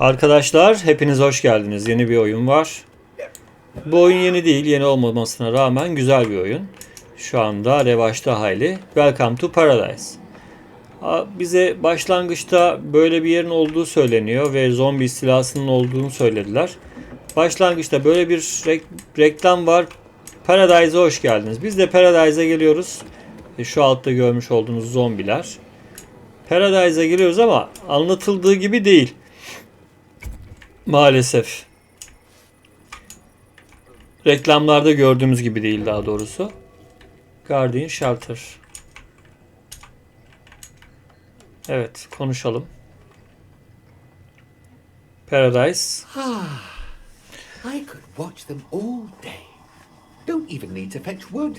Arkadaşlar hepiniz hoş geldiniz. Yeni bir oyun var. Bu oyun yeni değil. Yeni olmamasına rağmen güzel bir oyun. Şu anda revaçta hayli. Welcome to Paradise. Bize başlangıçta böyle bir yerin olduğu söyleniyor ve zombi istilasının olduğunu söylediler. Başlangıçta böyle bir rek- reklam var. Paradise'a hoş geldiniz. Biz de Paradise'a geliyoruz. E, Şu altta görmüş olduğunuz zombiler. Paradise'a giriyoruz ama anlatıldığı gibi değil. Maalesef. Reklamlarda gördüğümüz gibi değil daha doğrusu. Guardian Shelter. Evet, konuşalım. Paradise. I could watch them all day. Don't even need to fetch wood.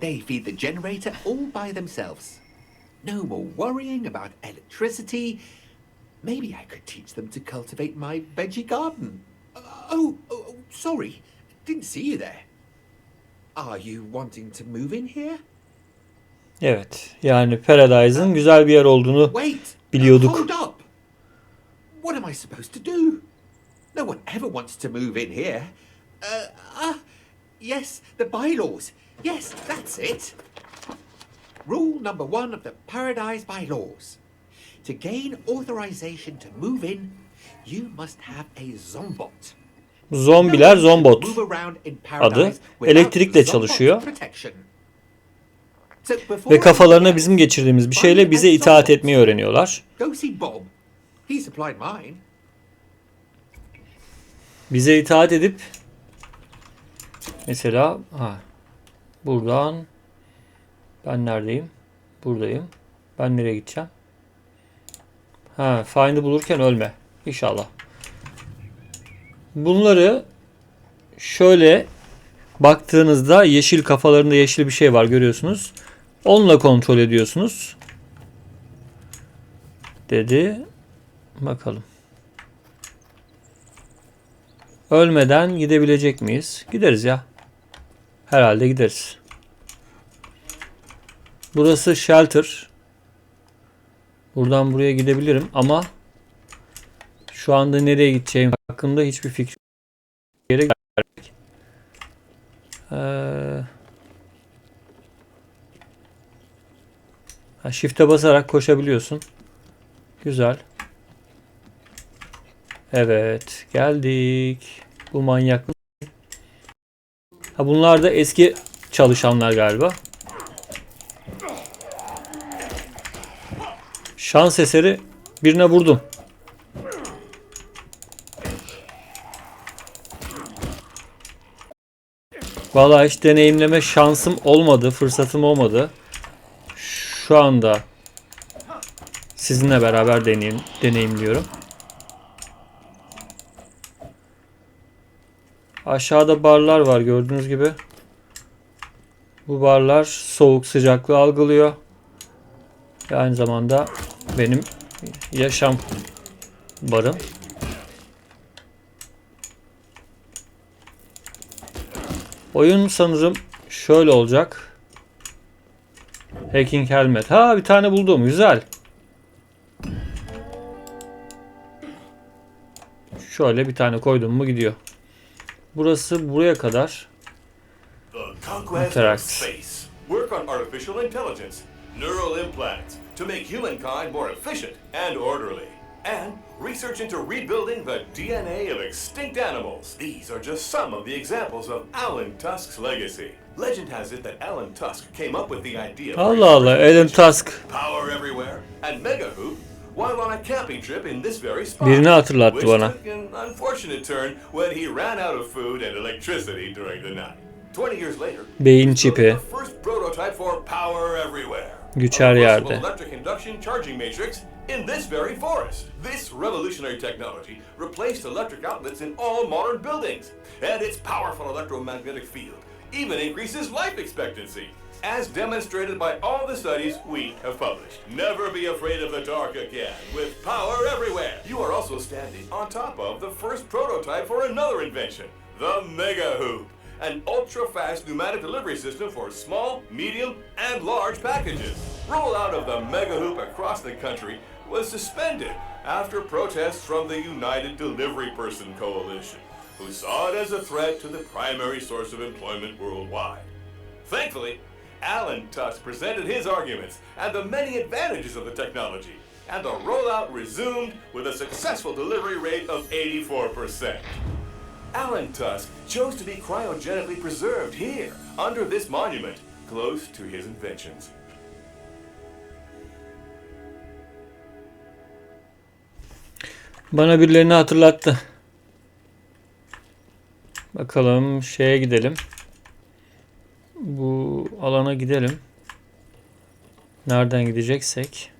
They feed the generator all by themselves. No more worrying about electricity. Maybe I could teach them to cultivate my veggie garden. Uh, oh, oh, oh, sorry. Didn't see you there. Are you wanting to move in here? Evet, yani Paradise'ın güzel bir yer olduğunu Wait. Biliyorduk. Hold up. What am I supposed to do? No one ever wants to move in here. Uh, ah, yes, the bylaws. Yes, that's it. Rule number one of the Paradise Bylaws. To gain authorization to move in, you must have a zombot. zombiler zombot. adı. Elektrikle çalışıyor. Ve kafalarına bizim geçirdiğimiz bir şeyle bize itaat etmeyi öğreniyorlar. Bize itaat edip mesela ha, buradan ben neredeyim? Buradayım. Ben nereye gideceğim? Ha, find'i bulurken ölme. İnşallah. Bunları şöyle baktığınızda yeşil kafalarında yeşil bir şey var görüyorsunuz. Onunla kontrol ediyorsunuz. Dedi. Bakalım. Ölmeden gidebilecek miyiz? Gideriz ya. Herhalde gideriz. Burası shelter. Buradan buraya gidebilirim ama şu anda nereye gideceğim hakkında hiçbir fikrim geldik. Ee, shift'e basarak koşabiliyorsun. Güzel. Evet, geldik. Bu manyak? Ha bunlar da eski çalışanlar galiba. Şans eseri birine vurdum. Vallahi hiç deneyimleme şansım olmadı, fırsatım olmadı. Şu anda sizinle beraber deneyim, deneyimliyorum. Aşağıda barlar var gördüğünüz gibi. Bu barlar soğuk sıcaklığı algılıyor. Ve aynı zamanda benim yaşam barım. Oyun sanırım şöyle olacak. Hacking helmet. Ha bir tane buldum. Güzel. Şöyle bir tane koydum mu gidiyor. Burası buraya kadar. Interact. Of space. Work on artificial intelligence, neural implants to make humankind more efficient and orderly. And research into rebuilding the DNA of extinct animals. These are just some of the examples of Alan Tusk's legacy. Legend has it that Alan Tusk came up with the idea for Allah first Tusk. Power Everywhere and Mega Hoop while on a camping trip in this very spot. Birini hatırlattı which took an unfortunate turn when he ran out of food and electricity during the night. 20 years later, Beyin he çipi. the first prototype for Power Everywhere. Güç a her yerde. electric induction charging matrix in this very forest. This revolutionary technology replaced electric outlets in all modern buildings, and its powerful electromagnetic field even increases life expectancy, as demonstrated by all the studies we have published. Never be afraid of the dark again with Power Everywhere. You are also standing on top of the first prototype for another invention, the Mega Hoop. An ultra-fast pneumatic delivery system for small, medium, and large packages. Rollout of the Mega Hoop across the country was suspended after protests from the United Delivery Person Coalition, who saw it as a threat to the primary source of employment worldwide. Thankfully, Alan Tusk presented his arguments and the many advantages of the technology, and the rollout resumed with a successful delivery rate of 84%. Alan Tusk chose to be cryogenically preserved here, under this monument, close to his inventions. Bana birilerini hatırlattı. Bakalım şeye gidelim. Bu alana gidelim. Nereden gideceksek.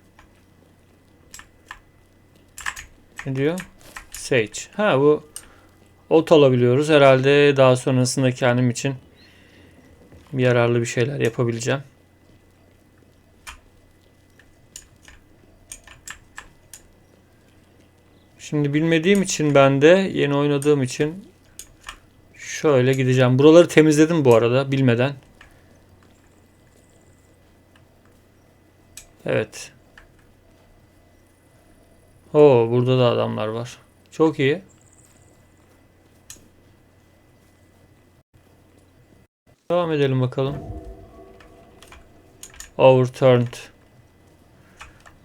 Ne diyor? Sage. Ha bu ot alabiliyoruz. Herhalde daha sonrasında kendim için yararlı bir şeyler yapabileceğim. Şimdi bilmediğim için ben de yeni oynadığım için şöyle gideceğim. Buraları temizledim bu arada bilmeden. Evet. Oo burada da adamlar var. Çok iyi. Devam edelim bakalım. Overturned.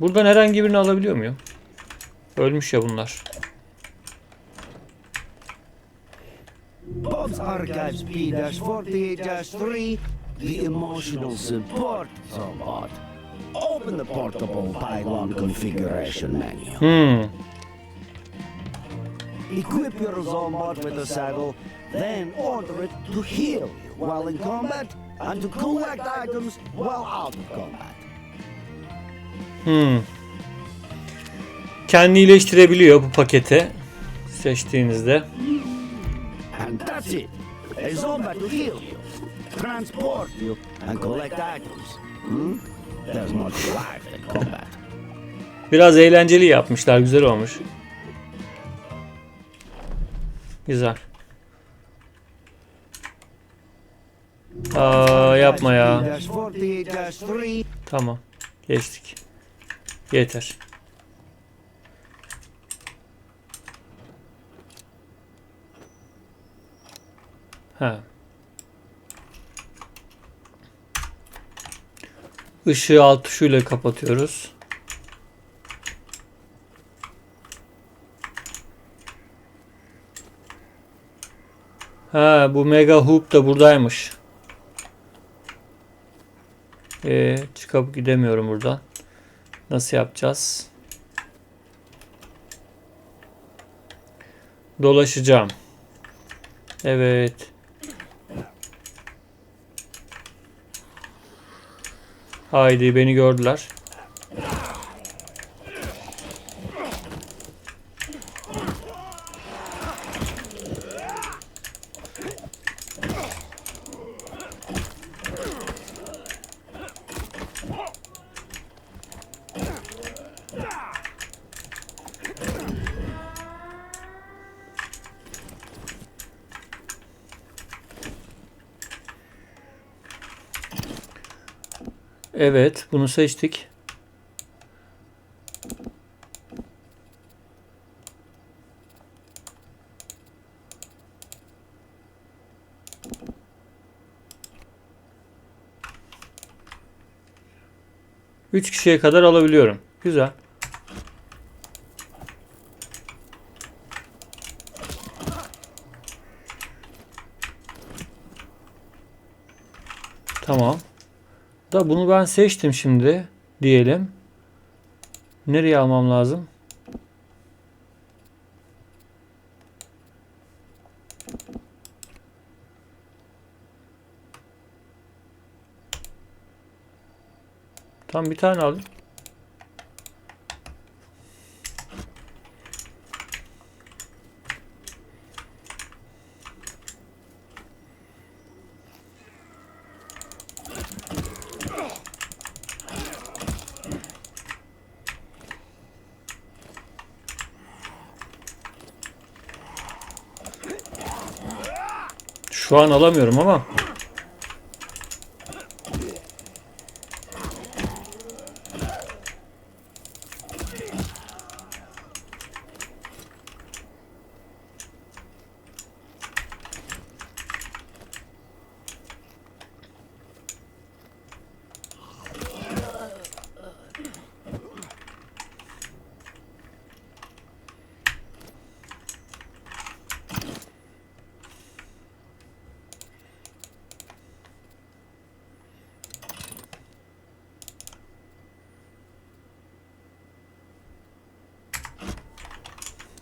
Buradan herhangi birini alabiliyor muyum? Ölmüş ya bunlar. Bob's Archives P-48-3, the emotional support robot. Open the portable pylon configuration menu. Hmm. Equip your Zombot with a saddle, then order it to heal you while in combat and to collect items while out of combat. Hmm. Kendi iyileştirebiliyor bu paketi seçtiğinizde. And that's it. A Zombat to heal you, transport you, and collect items. Hmm? There's much life in combat. Biraz eğlenceli yapmışlar. Güzel olmuş. Güzel. Aa yapma ya. P-48-3, Tamam. Geçtik. Yeter. Ha. Işığı alt tuşuyla kapatıyoruz. Ha bu mega hoop da buradaymış. Ee, çıkıp gidemiyorum buradan. Nasıl yapacağız? Dolaşacağım. Evet. Haydi beni gördüler. Evet, bunu seçtik. Üç kişiye kadar alabiliyorum. Güzel. Tamam. Da bunu ben seçtim şimdi diyelim. Nereye almam lazım? Tam bir tane alayım. Şu an alamıyorum ama.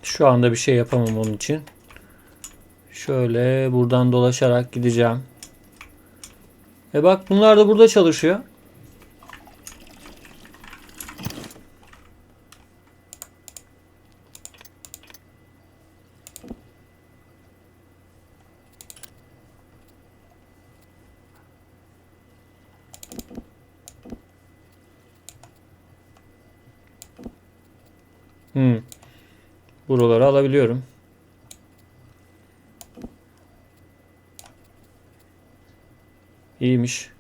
Şu anda bir şey yapamam onun için. Şöyle buradan dolaşarak gideceğim. E bak bunlar da burada çalışıyor. Hmm. Buraları alabiliyorum. İyiymiş.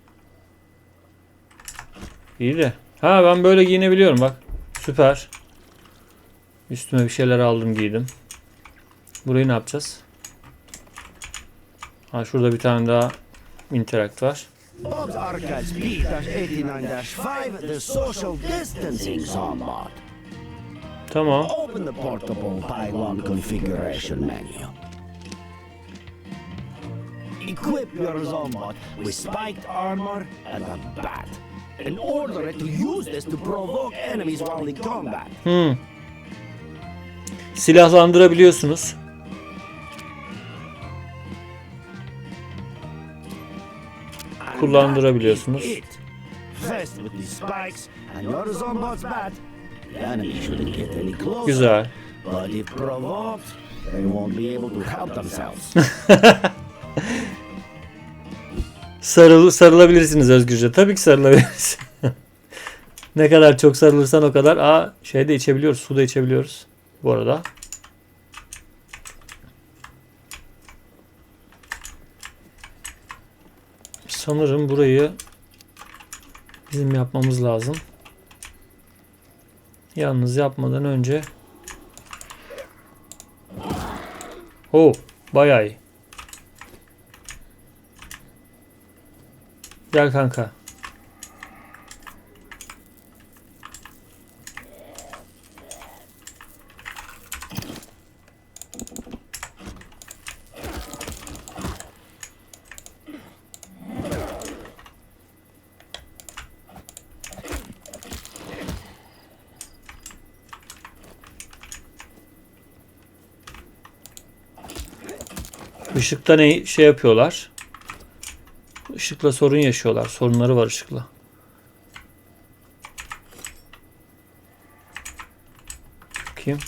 İyi de. Ha ben böyle giyinebiliyorum bak. Süper. Üstüme bir şeyler aldım giydim. Burayı ne yapacağız? Ha şurada bir tane daha interact var. Bob's Archives B-89-5, the social distancing zombot. Tamam. Open the portable pylon configuration menu. Equip your zombot with spiked armor and a bat. And order it to use this to provoke enemies while in combat. Silahlandırabiliyorsunuz. And Kullandırabiliyorsunuz. First with these spikes and your zombot's bat, Güzel. But if provoked, they won't be able to help themselves. Sarıl, sarılabilirsiniz özgürce. Tabii ki sarılabilirsiniz. ne kadar çok sarılırsan o kadar. Aa şey de içebiliyoruz. Su da içebiliyoruz. Bu arada. Sanırım burayı bizim yapmamız lazım. Yalnız yapmadan önce Oh, bayağı iyi. Gel kanka. Işıkta ne şey yapıyorlar? Işıkla sorun yaşıyorlar. Sorunları var ışıkla. Bakayım.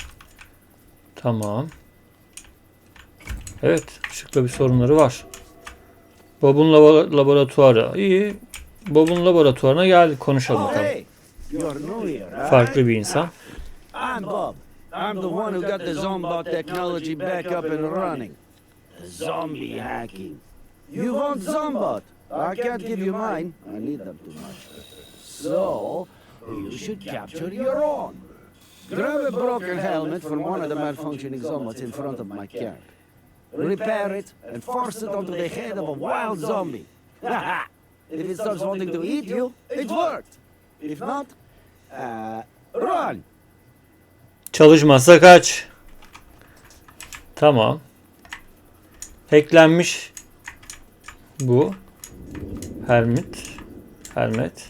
Tamam. Evet. ışıkla bir sorunları var. Bob'un labo- laboratuvarı. İyi. Bob'un laboratuvarına geldik. Konuşalım oh, bakalım. right? Farklı bir insan. I'm Bob. I'm the one who got the Zombot technology back up and running. Zombie hacking. You want Zombot? I can't give you mine. I need them too much. So, you should capture your own. Grab a broken helmet from one of the malfunctioning Zombots in front of my camp. Repair it and force it onto the head of a wild zombie. if it starts wanting to eat you, it worked. If not, uh, run. Çalışmazsa kaç. Tamam. Hacklenmiş bu. Hermit. Hermet.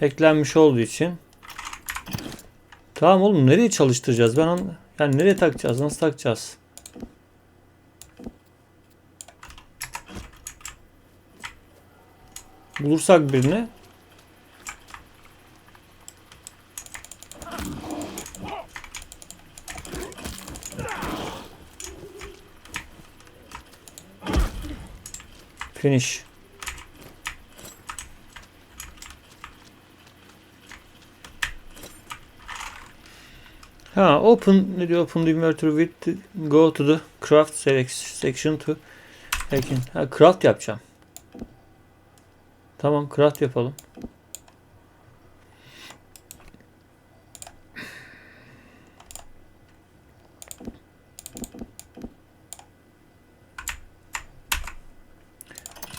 Hacklenmiş olduğu için. Tamam oğlum nereye çalıştıracağız? Ben an yani nereye takacağız? Nasıl takacağız? Bulursak birini Finish. Ha open ne diyor open the inverter with go to the craft section to Peki. Ha craft yapacağım. Tamam craft yapalım.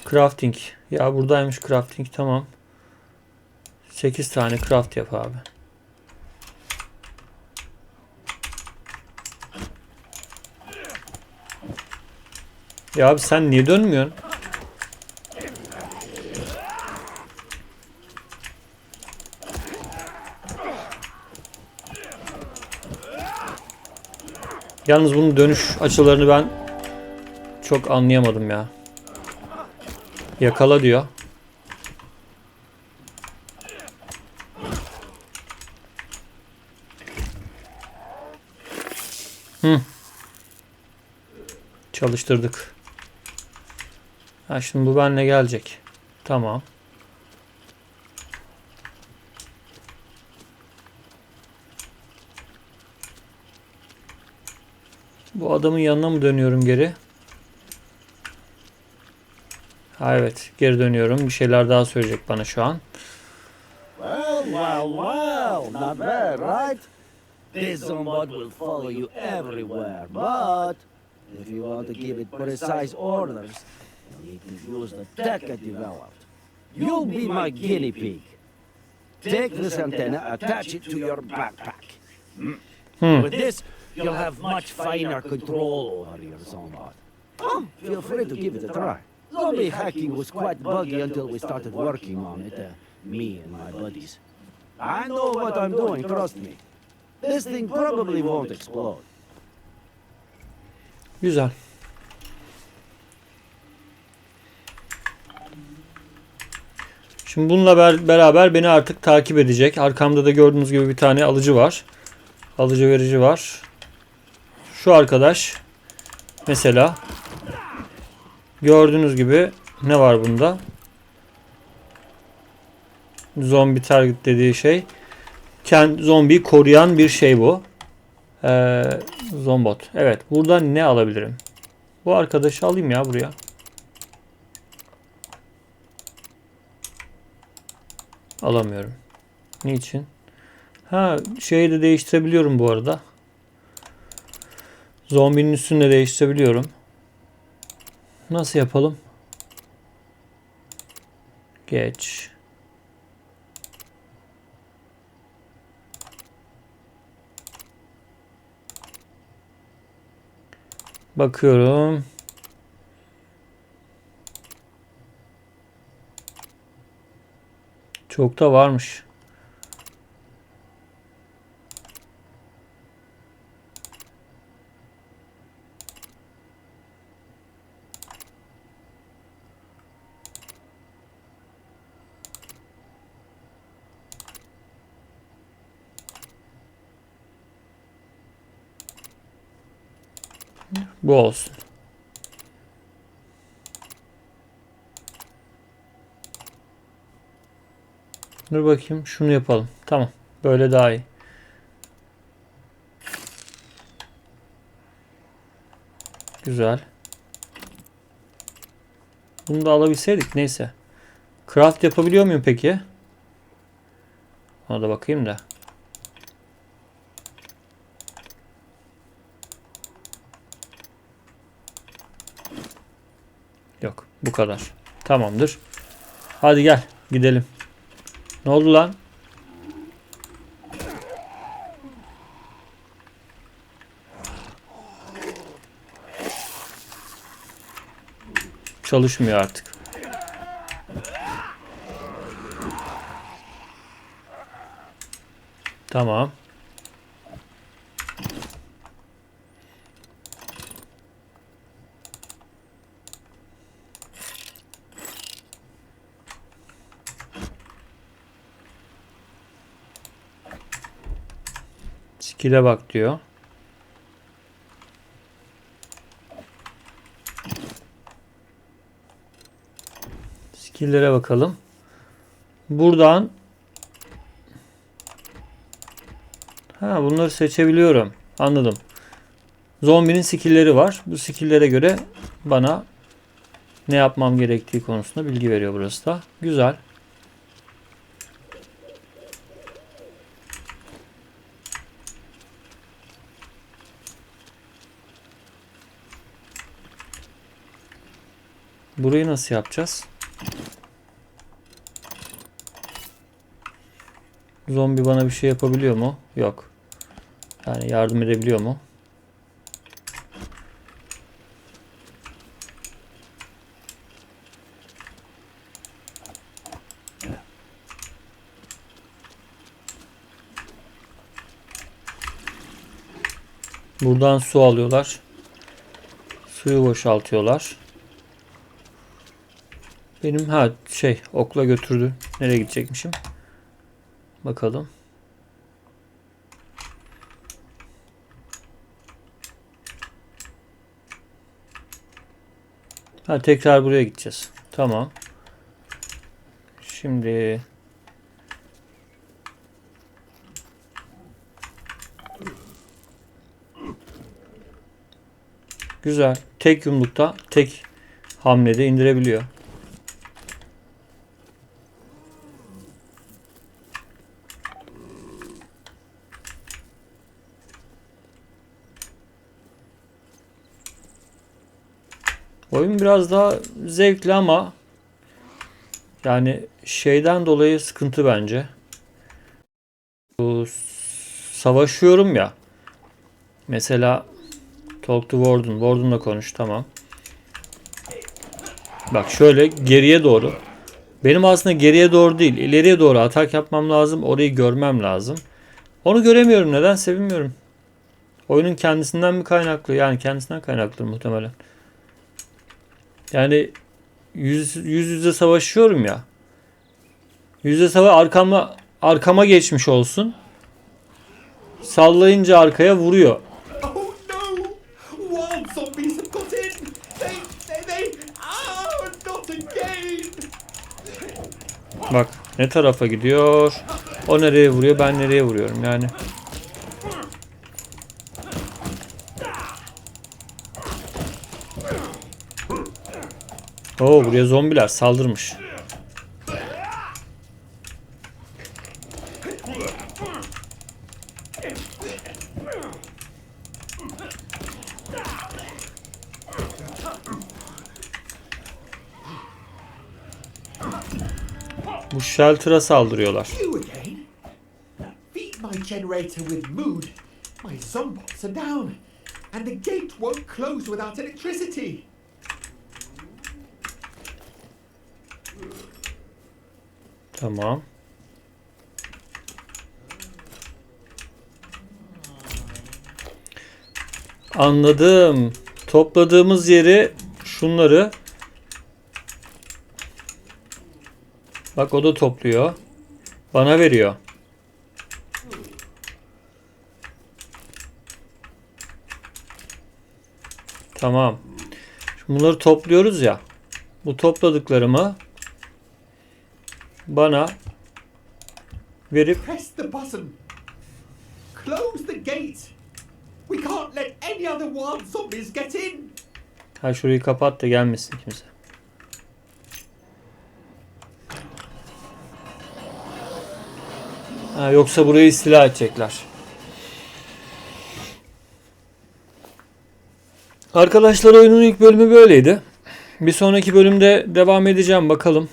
Crafting. Ya buradaymış crafting tamam. 8 tane craft yap abi. Ya abi sen niye dönmüyorsun? Yalnız bunun dönüş açılarını ben çok anlayamadım ya. Yakala diyor. Hı. Çalıştırdık. Ha şimdi bu benle gelecek. Tamam. Bu adamın yanına mı dönüyorum geri? Ha evet geri dönüyorum. Bir şeyler daha söyleyecek bana şu an. Well, well, well. Not bad, right? This zombot will follow you everywhere, but if you want to give it precise orders, you need to use the tech I developed. You'll be my guinea pig. Take this antenna, attach it to your backpack. Hmm. With this, you'll have much finer control over your zombot. Oh, feel free to give it a try. Zombie hacking was quite buggy until we started working on it, uh, me and my buddies. I know what I'm doing, trust me. This thing probably won't explode. Güzel. Şimdi bununla ber- beraber beni artık takip edecek. Arkamda da gördüğünüz gibi bir tane alıcı var. Alıcı verici var. Şu arkadaş mesela gördüğünüz gibi ne var bunda? Zombi target dediği şey. Kend, zombiyi koruyan bir şey bu. Ee, zombot. Evet. Buradan ne alabilirim? Bu arkadaşı alayım ya buraya. Alamıyorum. Niçin? Ha şeyi de değiştirebiliyorum bu arada. Zombinin üstünü de değiştirebiliyorum. Nasıl yapalım? Geç. Bakıyorum. Çok da varmış. Bu olsun. Dur bakayım şunu yapalım. Tamam. Böyle daha iyi. Güzel. Bunu da alabilseydik neyse. Craft yapabiliyor muyum peki? Ona da bakayım da. Yok. Bu kadar. Tamamdır. Hadi gel. Gidelim. Ne oldu lan? Çalışmıyor artık. Tamam. Skill'e bak diyor. Skill'lere bakalım. Buradan Ha bunları seçebiliyorum. Anladım. Zombinin skill'leri var. Bu skill'lere göre bana ne yapmam gerektiği konusunda bilgi veriyor burası da. Güzel. Burayı nasıl yapacağız? Zombi bana bir şey yapabiliyor mu? Yok. Yani yardım edebiliyor mu? Buradan su alıyorlar. Suyu boşaltıyorlar. Benim ha şey okla götürdü. Nereye gidecekmişim? Bakalım. Ha tekrar buraya gideceğiz. Tamam. Şimdi Güzel. Tek yumrukta, tek hamlede indirebiliyor. Oyun biraz daha zevkli ama yani şeyden dolayı sıkıntı bence. Bu savaşıyorum ya. Mesela Talk to Warden. Warden'la konuş tamam. Bak şöyle geriye doğru. Benim aslında geriye doğru değil, ileriye doğru atak yapmam lazım. Orayı görmem lazım. Onu göremiyorum. Neden? Sevinmiyorum. Oyunun kendisinden mi kaynaklı? Yani kendisinden kaynaklı muhtemelen. Yani yüz, yüz yüze savaşıyorum ya. Yüz yüze savaş arkama arkama geçmiş olsun. Sallayınca arkaya vuruyor. Bak ne tarafa gidiyor. O nereye vuruyor ben nereye vuruyorum yani. Oo buraya zombiler saldırmış. Bu shelter'a saldırıyorlar. My zombots are down, and the gate won't close without electricity. Tamam. Anladım. Topladığımız yeri şunları Bak o da topluyor. Bana veriyor. Tamam. Şimdi bunları topluyoruz ya. Bu topladıklarımı bana verip Press the button. Close the gate. We can't let any other wild zombies get in. ha şurayı kapat da gelmesin kimse. Ha, yoksa burayı istila edecekler. Arkadaşlar oyunun ilk bölümü böyleydi. Bir sonraki bölümde devam edeceğim bakalım.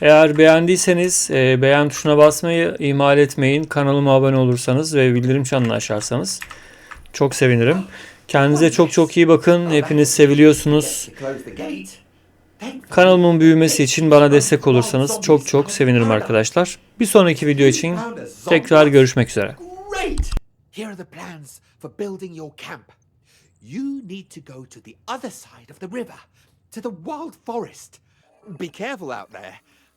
Eğer beğendiyseniz e, beğen tuşuna basmayı ihmal etmeyin. Kanalıma abone olursanız ve bildirim çanını açarsanız çok sevinirim. Kendinize çok çok iyi bakın. Hepiniz seviliyorsunuz. Kanalımın büyümesi için bana destek olursanız çok çok sevinirim arkadaşlar. Bir sonraki video için tekrar görüşmek üzere. Here are the plans for building your camp. You need to go to the other side of the river, to the wild forest. Be careful out there.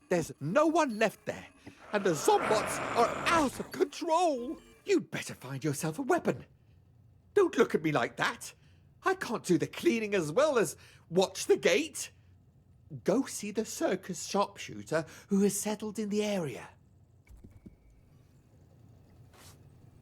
There's no one left there, and the zombots are out of control. You'd better find yourself a weapon. Don't look at me like that. I can't do the cleaning as well as watch the gate. Go see the circus sharpshooter who has settled in the area.